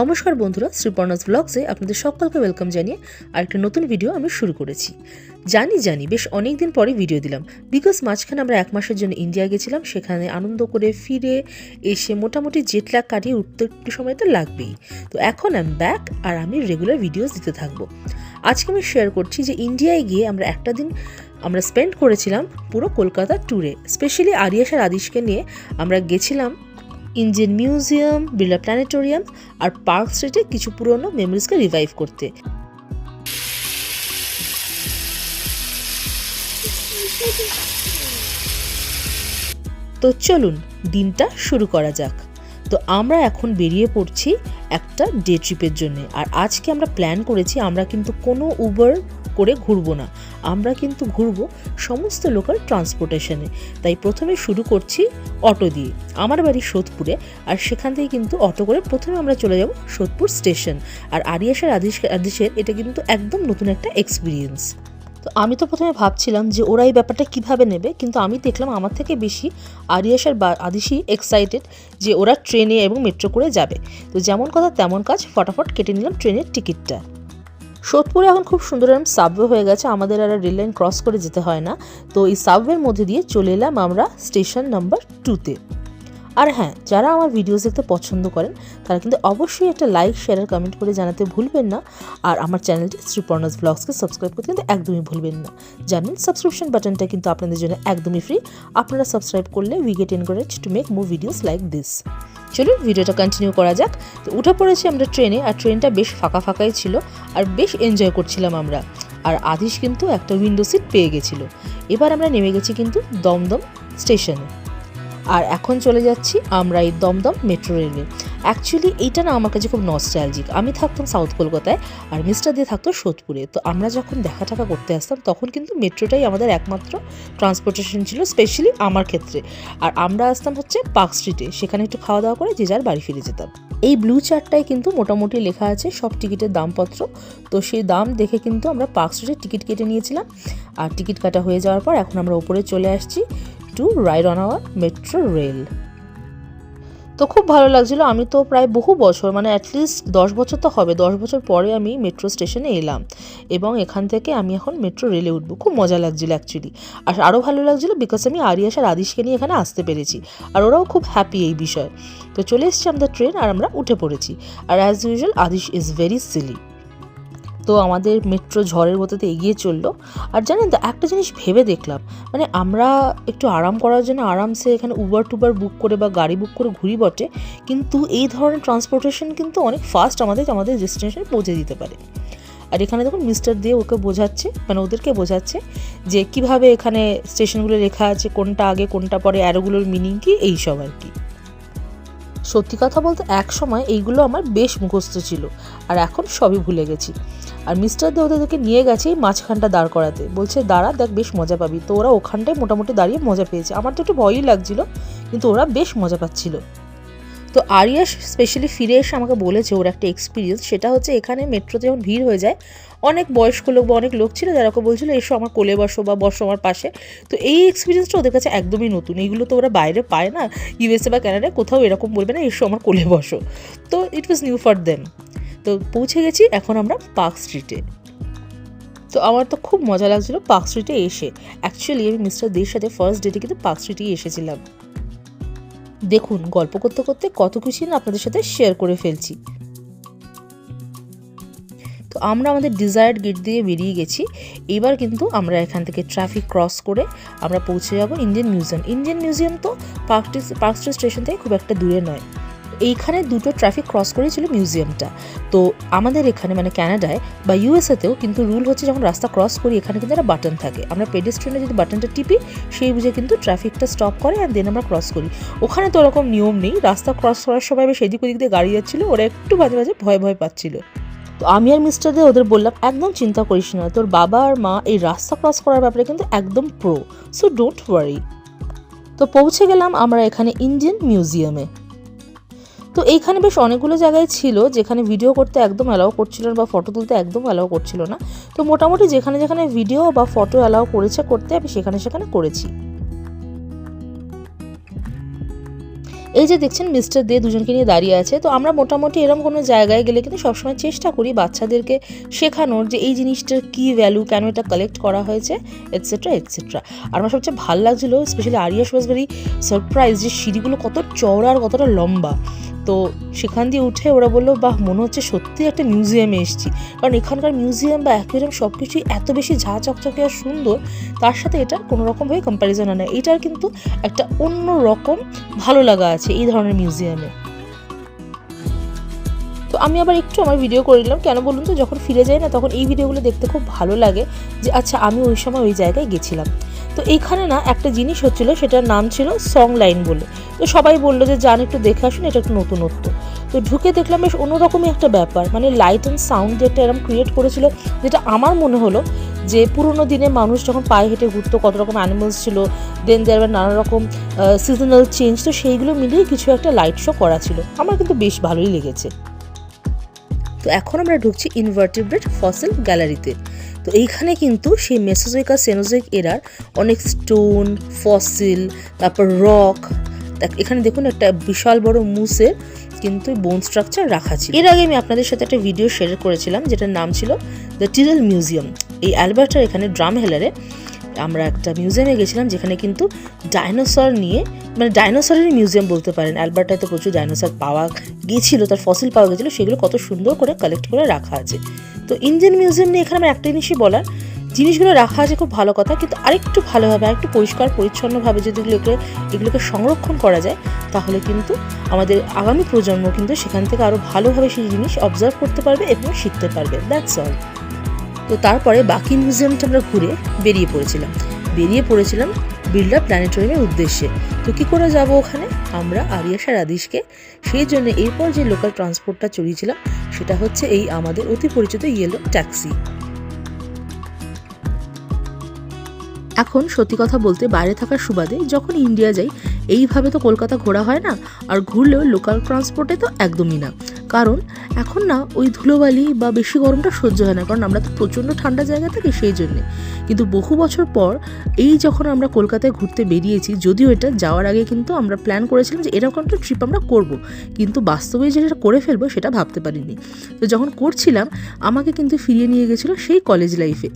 নমস্কার বন্ধুরা, শ্রীপর্ণাস ব্লগসে আপনাদের সকলকে ওয়েলকাম জানিয়ে আরেকটা নতুন ভিডিও আমি শুরু করেছি। জানি জানি, বেশ অনেক দিন পরে ভিডিও দিলাম। বিকজ মাঝখানে আমরা এক মাসের জন্য ইন্ডিয়া গেছিলাম, সেখানে আনন্দ করে ফিরে এসে মোটামুটি জেট ল্যাগ কাটিয়ে উঠতে একটু সময় তো লাগবেই। তো এখন আমি ব্যাক আর আমি রেগুলার ভিডিওস দিতে থাকব। আজকে আমি শেয়ার করছি যে ইন্ডিয়ায় গিয়ে আমরা একটা দিন আমরা স্পেন্ড করেছিলাম পুরো কলকাতা ট্যুরে স্পেশালি আরিয়াস আর আদিশকে নিয়ে আমরা গেছিলাম ইন্ডিয়ান মিউজিয়াম বিড়লা প্ল্যানেটোরিয়াম আর পার্ক স্ট্রিটে কিছু পুরনো মেমোরিজকে রিভাইভ করতে। তো চলুন, দিনটা শুরু করা যাক। তো আমরা এখন বেরিয়ে পড়ছি একটা ডে ট্রিপের জন্য, আর আজকে আমরা প্ল্যান করেছি আমরা কিন্তু কোনো উবার করে ঘুরবো না। আমরা কিন্তু ঘুরবো সমস্ত লোকাল ট্রান্সপোর্টেশনে তাই প্রথমে শুরু করছি অটো দিয়ে, আমার বাড়ি সোদপুরে। আর সেখান থেকে কিন্তু অটো করে প্রথমে আমরা চলে যাব সোদপুর স্টেশন। আর আরিয়াসের আদিশ আদিশের এটা কিন্তু একদম নতুন একটা এক্সপিরিয়েন্স তো আমি তো প্রথমে ভাবছিলাম যে ওরা এই ব্যাপারটা কীভাবে নেবে, কিন্তু আমি দেখলাম আমার থেকে বেশি আরিয়াসার বা আদিশি এক্সাইটেড যে ওরা ট্রেনে এবং মেট্রো করে যাবে। তো যেমন কথা তেমন কাজ, ফটাফট কেটে নিলাম ট্রেনের টিকিটটা। সোদপুরে এখন খুব সুন্দর এরকম সাবওয়ে হয়ে গেছে, আমাদের আর রেল লাইন ক্রস করে যেতে হয় না। তো এই সাবওয়ের মধ্যে দিয়ে চলে এলাম আমরা স্টেশন নাম্বার টুতে আর হ্যাঁ যারা আমার ভিডিওস দেখতে পছন্দ করেন, তারা কিন্তু অবশ্যই একটা লাইক শেয়ার আর কমেন্ট করে জানাতে ভুলবেন না। আর আমার চ্যানেলটি শ্রীপর্ণাস ব্লগসকে সাবস্ক্রাইব করতে কিন্তু একদমই ভুলবেন না। জানেন সাবস্ক্রিপশন বাটনটা কিন্তু আপনাদের জন্য একদমই ফ্রি আপনারা সাবস্ক্রাইব করলে we get encourage to make more videos like this চলুন, ভিডিওটা কন্টিনিউ করা যাক। তো উঠে পড়েছি আমরা ট্রেনে আর ট্রেনটা বেশ ফাঁকা ফাঁকাই ছিল, আর বেশ এনজয় করছিলাম আমরা। আর আদিশ কিন্তু একটা উইন্ডো সিট পেয়ে গেছিল। এবার আমরা নেমে গেছি কিন্তু দমদম স্টেশনে আর এখন চলে যাচ্ছি আমরা এই দমদম মেট্রো রেলে। অ্যাকচুয়ালি এইটা না আমার কাছে খুব নস্টালজিক আমি থাকতাম সাউথ কলকাতায় আর মিস্টার দিয়ে থাকতো সোদপুরে। তো আমরা যখন দেখা টাকা করতে আসতাম, তখন কিন্তু মেট্রোটাই আমাদের একমাত্র ট্রান্সপোর্টেশন ছিল স্পেশালি আমার ক্ষেত্রে। আর আমরা আসতাম হচ্ছে পার্ক স্ট্রিটে সেখানে একটু খাওয়া দাওয়া করে যে যার বাড়ি ফিরে যেতাম। এই ব্লু চার্টটায় কিন্তু মোটামুটি লেখা আছে সব টিকিটের দামপত্র। তো সেই দাম দেখে কিন্তু আমরা পার্ক স্ট্রিটে টিকিট কেটে নিয়েছিলাম। আর টিকিট কাটা হয়ে যাওয়ার পর এখন আমরা উপরে চলে আসছি। To ride on our metro rail তো খুব ভালো লাগছিল। আমি তো প্রায় বহু বছর মানে অ্যাটলিস্ট দশ বছর তো হবে, দশ বছর পরে আমি মেট্রো স্টেশনে এলাম এবং এখান থেকে আমি এখন মেট্রো রেলে উঠবো। খুব মজা লাগছিল অ্যাকচুয়ালি আর আরও ভালো লাগছিল বিকজ আমি আরিয়াস আর আদিশকে নিয়ে এখানে আসতে পেরেছি আর ওরাও খুব হ্যাপি এই বিষয়ে। তো চলে এসছি আমাদের ট্রেন আর আমরা উঠে পড়েছি। আর as usual Adish is very silly তো আমাদের মেট্রো ঝড়ের গতিতে এগিয়ে চলল। আর জানেন তো, একটা জিনিস ভেবে দেখলাম মানে আমরা একটু আরাম করার জন্য আরামসে এখানে উবার টুবার বুক করে বা গাড়ি বুক করে ঘুরি বটে, কিন্তু এই ধরনের ট্রান্সপোর্টেশন কিন্তু অনেক ফাস্ট আমাদের আমাদের ডেস্টিনেশনে পৌঁছে দিতে পারে। আর এখানে দেখুন মিস্টার দিয়ে ওকে বোঝাচ্ছে মানে ওদেরকে বোঝাচ্ছে যে কীভাবে এখানে স্টেশনগুলো লেখা আছে, কোনটা আগে, কোনটা পরে অ্যারোগুলোর মিনিং কি এইসব আর কি। সত্যি কথা বলতে এক সময় এইগুলো আমার বেশ মুখস্থ ছিল, আর এখন সবই ভুলে গেছি। আর মিস্টার দে ওদেরকে নিয়ে গেছে এই মাঝখানটা দাঁড় করাতে। বলছে, দাঁড়া, দেখ, বেশ মজা পাবি। তো ওরা ওখানটায় মোটামুটি দাঁড়িয়ে মজা পেয়েছে। আমার তো একটু ভয়ই লাগছিল, কিন্তু ওরা বেশ মজা পাচ্ছিল। তো আরিয়া স্পেশালি ফিরে এসে আমাকে বলেছে ওর একটা এক্সপিরিয়েন্স সেটা হচ্ছে এখানে মেট্রোতে যখন ভিড় হয়ে যায়, অনেক বয়স্ক লোক বা অনেক লোক ছিল যারা ওকে বলছিল, এসো আমার কোলে বসো বা বসো আমার পাশে। তো এই এক্সপিরিয়েন্সটা ওদের কাছে একদমই নতুন। এইগুলো তো ওরা বাইরে পায় না ইউএসএ বা কানাডায় কোথাও এরকম বলবে না, এসো আমার কোলে বসো। তো it was new for them তো পৌঁছে গেছি এখন আমরা পার্ক স্ট্রিটে তো আমার তো খুব মজা লাগছিল পার্ক স্ট্রিটে এসে। অ্যাকচুয়ালি আমি মিস্টার দের সাথে ফার্স্ট ডেটে কিন্তু পার্ক স্ট্রিটেই এসেছিলাম। দেখুন, গল্প করতে করতে কত খুশি না আপনাদের সাথে শেয়ার করে ফেলছি। তো আমরা আমাদের ডিজায়ার্ড গেট দিয়ে বেরিয়ে গেছি। এবার কিন্তু আমরা এখান থেকে ট্রাফিক ক্রস করে আমরা পৌঁছে যাব ইন্ডিয়ান মিউজিয়াম ইন্ডিয়ান মিউজিয়াম তো পার্ক পার্ক স্টেশন থেকে খুব একটা দূরে নয়। এইখানে দুটো ট্রাফিক ক্রস করেই ছিল মিউজিয়ামটা তো আমাদের এখানে মানে ক্যানাডায় বা ইউএসএতেও কিন্তু রুল হচ্ছে যখন রাস্তা ক্রস করি, এখানে কিন্তু একটা বাটন থাকে। আমরা পেডেস্ট্রিয়ানে যদি বাটনটা টিপি, সেই বুঝে কিন্তু ট্রাফিকটা স্টপ করে অ্যান্ড দেন আমরা ক্রস করি। ওখানে তো ওরকম নিয়ম নেই। রাস্তা ক্রস করার সময় আমি সেদিক ওদিক দিয়ে গাড়ি যাচ্ছিল, ওরা একটু মাঝে মাঝে ভয় ভয় পাচ্ছিলো। তো আমি আর মিস্টারদের ওদের বললাম, একদম চিন্তা করিস না, তোর বাবা আর মা এই রাস্তা ক্রস করার ব্যাপারে কিন্তু একদম প্রো সো ডোন্ট ওয়ারি তো পৌঁছে গেলাম আমরা এখানে ইন্ডিয়ান মিউজিয়ামে তো এইখানে বেশ অনেকগুলো জায়গায় ছিল যেখানে ভিডিও করতে একদম অ্যালাউ করছিল না বা ফটো তুলতে একদম অ্যালাউ করছিল না। তো মোটামুটি যেখানে যেখানে ভিডিও বা ফটো অ্যালাউ করেছে করতে আমি সেখানে সেখানে করেছি। এই যে দেখছেন মিস্টার দে দুজনকে নিয়ে দাঁড়িয়ে আছে। তো আমরা মোটামুটি এরকম কোনো জায়গায় গেলে কিন্তু সবসময় চেষ্টা করি বাচ্চাদেরকে শেখানোর যে এই জিনিসটার কী ভ্যালু কেন এটা কালেক্ট করা হয়েছে এটসেট্রা এটসেট্রা আর আমার সবচেয়ে ভালো লাগছিল স্পেশালি আরিয়া ভেরি সারপ্রাইজ যে সিঁড়িগুলো কত চওড়া আর কতটা লম্বা। তো সেখান দিয়ে উঠে ওরা বলল, বাহ, মনে হচ্ছে সত্যি একটা মিউজিয়ামে এসেছি। কারণ এখানকার মিউজিয়াম বা অ্যাকুয়ারিয়াম সব কিছুই এত বেশি ঝা চকচকে আর সুন্দর, তার সাথে এটা কোনো রকমভাবে কম্প্যারিজন হয় না। এটার কিন্তু একটা অন্য রকম ভালো লাগা আছে এই ধরনের মিউজিয়ামে তো আমি আবার একটু আমার ভিডিও করে নিলাম। কেন বলুন তো, যখন ফিরে যাই না, তখন এই ভিডিওগুলো দেখতে খুব ভালো লাগে যে আচ্ছা আমি ওই সময় ওই জায়গায় গেছিলাম। তো এইখানে না একটা জিনিস হচ্ছিল, সেটার নাম ছিল সং লাইন বলে। তো সবাই বলল যে যান একটু দেখে আসুন, এটা একটু নতুনত্ব তো ঢুকে দেখলাম বেশ অন্যরকমই একটা ব্যাপার মানে লাইট অ্যান্ড সাউন্ড দিয়ে একটা এরকম ক্রিয়েট করেছিল, যেটা আমার মনে হলো যে, পুরোনো দিনে মানুষ যখন পায়ে হেঁটে ঘুরতো, কত রকম অ্যানিমালস ছিল দেন দেয়ার নানা রকম সিজনাল চেঞ্জ তো সেইগুলো মিলিয়ে কিছু একটা লাইট শো করা ছিল। আমার কিন্তু বেশ ভালোই লেগেছে। তো এখন আমরা ঢুকছি ইনভার্টিব্রেট ফসিল গ্যালারিতে তো এইখানে কিন্তু সেই মেসোজোইক আর সেনোজোইক এরার অনেক স্টোন ফসিল তারপর রক এখানে দেখুন একটা বিশাল বড় মুসের কিন্তু বোন স্ট্রাকচার রাখা ছিল। এর আগে আমি আপনাদের সাথে একটা ভিডিও শেয়ার করেছিলাম, যেটার নাম ছিল দ্য টিরেল মিউজিয়াম এই অ্যালবার্টার এখানে ড্রাম হেলারে আমরা একটা মিউজিয়ামে গেছিলাম যেখানে কিন্তু ডাইনোসর নিয়ে মানে ডাইনোসরেরই মিউজিয়াম বলতে পারেন। অ্যালবার্টায় তো প্রচুর ডাইনোসর পাওয়া গিয়েছিল তার ফসিল পাওয়া গেছিল, সেগুলো কত সুন্দর করে কালেক্ট করে রাখা আছে। তো ইন্ডিয়ান মিউজিয়াম নিয়ে এখানে আমার একটা জিনিসই বলার, জিনিসগুলো রাখা আছে খুব ভালো কথা, কিন্তু আরেকটু ভালোভাবে, আরেকটু পরিষ্কার, পরিচ্ছন্নভাবে যদি এগুলোকে এগুলোকে সংরক্ষণ করা যায়, তাহলে কিন্তু আমাদের আগামী প্রজন্ম কিন্তু সেখান থেকে আরও ভালোভাবে সেই জিনিস অবজার্ভ করতে পারবে এবং শিখতে পারবে। দ্যাটস অল তো তারপরে বাকি মিউজিয়ামটা আমরা ঘুরে বেরিয়ে পড়েছিলাম। বেরিয়ে পড়েছিলাম বিড়লা প্ল্যানেটোরিয়ামের উদ্দেশ্যে। তো কী করে যাব ওখানে? আমরা আরিয়াশা রাদিশকে সেই জন্য এরপর যে লোকাল ট্রান্সপোর্টটা চড়িয়েছিলাম, সেটা হচ্ছে এই আমাদের অতি পরিচিত ইয়েলো ট্যাক্সি এখন সত্যি কথা বলতে বাইরে থাকার সুবাদে যখন ইন্ডিয়া যাই, এইভাবে তো কলকাতা ঘোরা হয় না, আর ঘুরলেও লোকাল ট্রান্সপোর্টে তো একদমই না। কারণ এখন না ওই ধুলোবালি বা বেশি গরমটা সহ্য হয় না। কারণ আমরা তো প্রচণ্ড ঠান্ডা জায়গা থাকি সেই জন্যে। কিন্তু বহু বছর পর এই যখন আমরা কলকাতায় ঘুরতে বেরিয়েছি, যদিও এটা যাওয়ার আগে কিন্তু আমরা প্ল্যান করেছিলাম যে এরকম একটা ট্রিপ আমরা করব। কিন্তু বাস্তবে যেটা করে ফেলব সেটা ভাবতে পারিনি। তো যখন করছিলাম, আমাকে কিন্তু ফিরিয়ে নিয়ে গেছিল সেই কলেজ লাইফে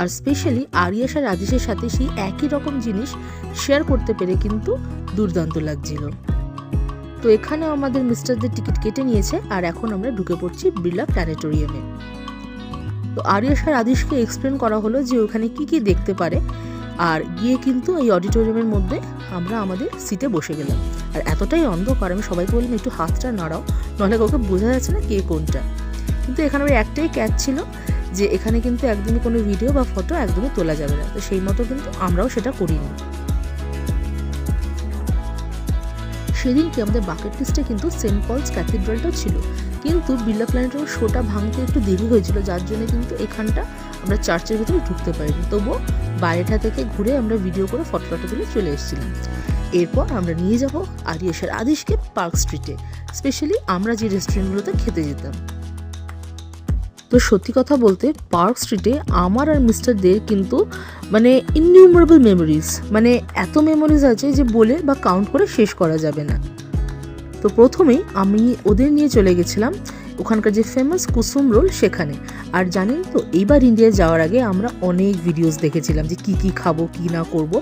আর স্পেশালি আরিয়াস আর রাজেশের সাথে সেই একই রকম জিনিস শেয়ার করতে পেরে কিন্তু দুর্দান্ত লাগছিল। তো এখানে আমাদের মিস্টারদের টিকিট কেটে নিয়েছে, আর এখন আমরা ঢুকে পড়ছি বিড়লা প্ল্যানেটোরিয়ামে তো আরিয়াস আর আদিশকে এক্সপ্লেন করা হলো যে ওখানে কি কি দেখতে পারে, আর গিয়ে কিন্তু এই অডিটোরিয়ামের মধ্যে আমরা আমাদের সিটে বসে গেলাম। আর এতটাই অন্ধকার, আমি সবাইকে বললাম, একটু হাতটা নাড়াও। নাহলে কাউকে বোঝা যাচ্ছে না কে কোনটা। কিন্তু এখানে ওই একটাই ক্যাচ ছিল, যে এখানে কিন্তু একদমই কোনো ভিডিও বা ফটো একদমই তোলা যাবে না। তো সেই মতো কিন্তু আমরাও সেটা করিনি। সেদিনকে আমাদের বাকেট লিস্টে কিন্তু সেন্ট পলস ক্যাথিড্রালটা ছিল। কিন্তু বিল্লা প্ল্যানেটের শোটা ভাঙতে একটু দেরি হয়েছিল, যার জন্য কিন্তু এখানটা আমরা চার্চের ভিতরে ঢুকতে পারিনি। তবুও বাইরেটা থেকে ঘুরে আমরা ভিডিও করে ফটো ফটো তুলে চলে এসেছিলাম। এরপর আমরা নিয়ে যাব আরিয়াসের আদিশকে পার্ক স্ট্রিটে স্পেশালি আমরা যে রেস্টুরেন্টগুলোতে খেতে যেতাম। তো সত্যি কথা বলতে পার্ক স্ট্রিটে আমার আর মিস্টার দের কিন্তু মানে ইনিউমারেবল মেমোরিজ মানে এত মেমোরিজ আছে যে বলে বা কাউন্ট করে শেষ করা যাবে না। তো প্রথমেই আমি ওদের নিয়ে চলে গেছিলাম ওখানকার যে ফেমাস কুসুম রোল সেখানে। আর জানেন তো, এইবার ইন্ডিয়া যাওয়ার আগে আমরা অনেক ভিডিওস দেখেছিলাম যে কি কি খাব, কি না করব।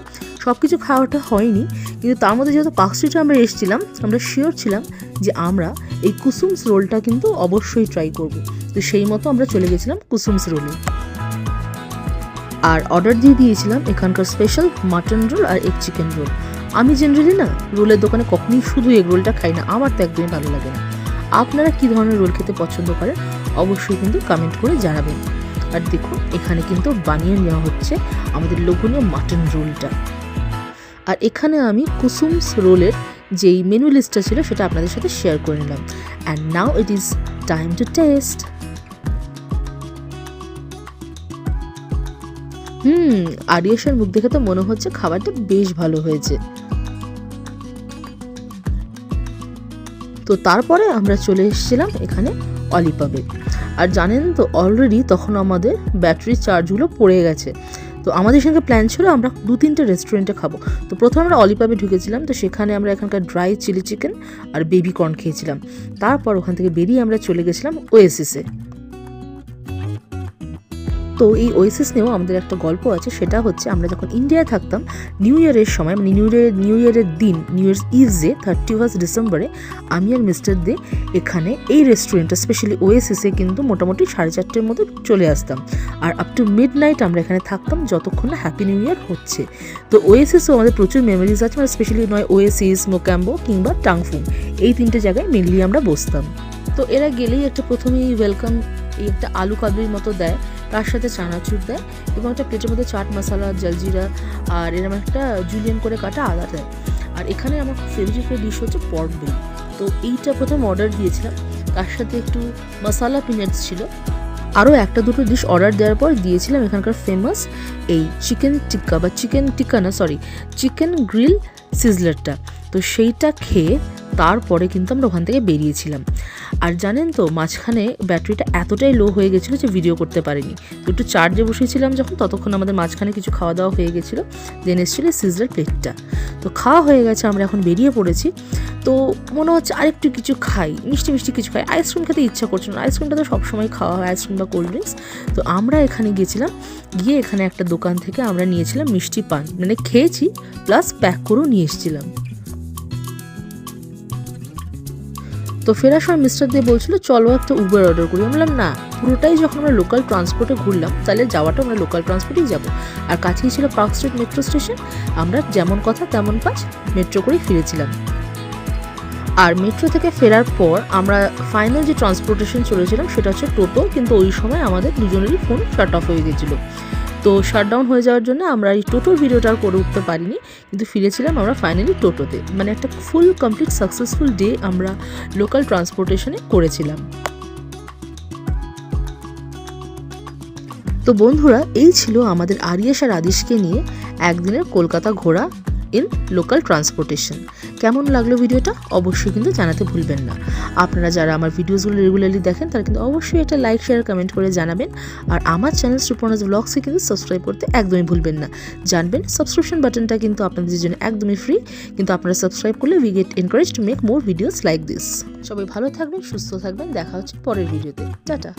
সব কিছু খাওয়াটা হয়নি, কিন্তু তার মধ্যে যেহেতু পার্ক স্ট্রিটে আমরা এসেছিলাম, আমরা শিওর ছিলাম যে আমরা এই কুসুমস রোলটা কিন্তু অবশ্যই ট্রাই করব। তো সেই মতো আমরা চলে গেছিলাম কুসুমস রোলে। আর অর্ডার দিয়ে দিয়েছিলাম এখানকার স্পেশাল মাটন রোল আর এগ চিকেন রোল আমি জেনারেলি না, রোলের দোকানে কখনোই শুধু এগ রোলটা খাই না, আমার তো একদমই ভালো লাগে না। আপনারা কী ধরনের রোল খেতে পছন্দ করেন, অবশ্যই কিন্তু কমেন্ট করে জানাবেন। আর দেখুন, এখানে কিন্তু বানিয়ে নেওয়া হচ্ছে আমাদের লোকনীয় মাটন রোলটা আর এখানে আমি কুসুমস রোলের যেই মেনু লিস্টটা ছিল, সেটা আপনাদের সাথে শেয়ার করে নিলাম। And now it is time to taste hmm, আরিয়াসের মুখ দেখে তো মনে হচ্ছে খাবারটা বেশ ভালো হয়েছে। তো তারপরে আমরা চলে এসেছিলাম এখানে অলিপাবে। আর জানেন তো অলরেডি তখন আমাদের ব্যাটারি চার্জগুলো পড়ে গেছে। তো আমাদের সঙ্গে প্ল্যান ছিল আমরা দু তিনটে রেস্টুরেন্টে খাব। তো প্রথমে আমরা অলিপাবে ঢুকেছিলাম, তো সেখানে আমরা এখানকার ড্রাই চিলি চিকেন আর বেবি কর্ন খেয়েছিলাম। তারপর ওখান থেকে বেরিয়ে আমরা চলে গেছিলাম ওয়েসিসে তো এই ওয়েসিস নিয়েও আমাদের একটা গল্প আছে, সেটা হচ্ছে আমরা যখন ইন্ডিয়ায় থাকতাম নিউ ইয়ারের সময় মানে নিউ ইয়ারের নিউ ইয়ারের দিন new year's eve day thirty first ডিসেম্বরে আমি আর মিস্টার দে এখানে এই রেস্টুরেন্টটা স্পেশালি ওয়েসিসে কিন্তু মোটামুটি সাড়ে চারটের মধ্যে চলে আসতাম। আর আপ টু মিড নাইট আমরা এখানে থাকতাম, যতক্ষণ না হ্যাপি নিউ ইয়ার হচ্ছে। তো ওয়েসিসও আমাদের প্রচুর মেমোরিজ আছে মানে স্পেশালি নয় ওয়েসিস মোক্যাম্বো কিংবা টাংফুং এই তিনটে জায়গায় মেনলি আমরা বসতাম। তো এরা গেলেই একটা প্রথমেই ওয়েলকাম এই একটা আলু কাবলির মতো দেয়। তার সাথে চানাচুর দেয় এবং একটা প্লেটের মধ্যে চাট মশলা, জলজিরা আর এরকম একটা জুলিয়ান করে কাটা আদা দেয়। আর এখানে আমার খুব ফেভারিট ডিশ হচ্ছে পর্ক বেল তো এইটা প্রথম অর্ডার দিয়েছিলাম। তার সাথে একটু মশালা পিনাটস ছিল। আরও একটা দুটো ডিশ অর্ডার দেওয়ার পর দিয়েছিলাম এখানকার ফেমাস এই চিকেন টিক্কা বা চিকেন টিক্কা না সরি চিকেন গ্রিল সিজলারটা তো সেইটা খেয়ে তারপরে কিন্তু আমরা ওখান থেকে বেরিয়েছিলাম। আর জানেন তো, মাঝখানে ব্যাটারিটা এতটাই লো হয়ে গেছিল যে ভিডিও করতে পারিনি। একটু চার্জে বসেছিলাম যখন, ততক্ষণ আমাদের মাঝখানে কিছু খাওয়া দাওয়া হয়ে গেছিল। দেন এসেছিল সিজলার প্লেটটা তো খাওয়া হয়ে গেছে, আমরা এখন বেরিয়ে পড়েছি। তো মনে হচ্ছে আরেকটু কিছু খাই, মিষ্টি মিষ্টি কিছু খাই। আইসক্রিম খেতে ইচ্ছা করছে না। আইসক্রিমটা তো সবসময় খাওয়া হয় আইসক্রিম বা কোল্ড ড্রিঙ্কস তো আমরা এখানে গিয়েছিলাম, গিয়ে এখানে একটা দোকান থেকে আমরা নিয়েছিলাম মিষ্টি পান। মানে খেয়েছি প্লাস প্যাক করেও নিয়ে এসেছিলাম। তো ফেরার সময় মিস্টার দে বলছিল, চলো একটা উবার অর্ডার করি। আমি বললাম, না, পুরোটাই যখন আমরা লোকাল ট্রান্সপোর্টে ঘুরলাম, তাহলে যাওয়াটা আমরা লোকাল ট্রান্সপোর্টেই যাব। আর কাছেই ছিল পার্ক স্ট্রিট মেট্রো স্টেশন আমরা যেমন কথা তেমন কাজ মেট্রো করেই ফিরেছিলাম। আর মেট্রো থেকে ফেরার পর আমরা ফাইনাল যে ট্রান্সপোর্টেশন চলেছিলাম, সেটা হচ্ছে টোটো, কিন্তু ওই সময় আমাদের দুজনেরই ফোন শাট অফ হয়ে গেছিল। তো শাটডাউন হয়ে যাওয়ার জন্য আমরা এই টোটোর ভিডিওটা আর করে উঠতে পারিনি, কিন্তু ফিরেছিলাম আমরা ফাইনালি টোটোতে মানে একটা ফুল কমপ্লিট সাকসেসফুল ডে আমরা লোকাল ট্রান্সপোর্টেশনে করেছিলাম। তো বন্ধুরা, এই ছিল আমাদের আরিয়াস আর আদিশকে নিয়ে একদিনের কলকাতা ঘোরা। In local transportation. কেমন লাগল ভিডিওটা? অবশ্যই কিন্তু জানাতে ভুলবেন না। আপনারা যারা আমার ভিডিওসগুলো রেগুলারলি দেখেন, তারা কিন্তু অবশ্যই এটা লাইক, শেয়ার, কমেন্ট করে জানাবেন। আর আমার চ্যানেল সুপর্ণাস ব্লগসে কিন্তু সাবস্ক্রাইব করতে একদমই ভুলবেন না। জানবেন সাবস্ক্রিপশন বাটনটা কিন্তু আপনাদের জন্য একদমই ফ্রি কিন্তু আপনারা সাবস্ক্রাইব করলে we get encourage to make more videos like this সবাই ভালো থাকবেন, সুস্থ থাকবেন। দেখা হচ্ছে পরের ভিডিওতে টাটা!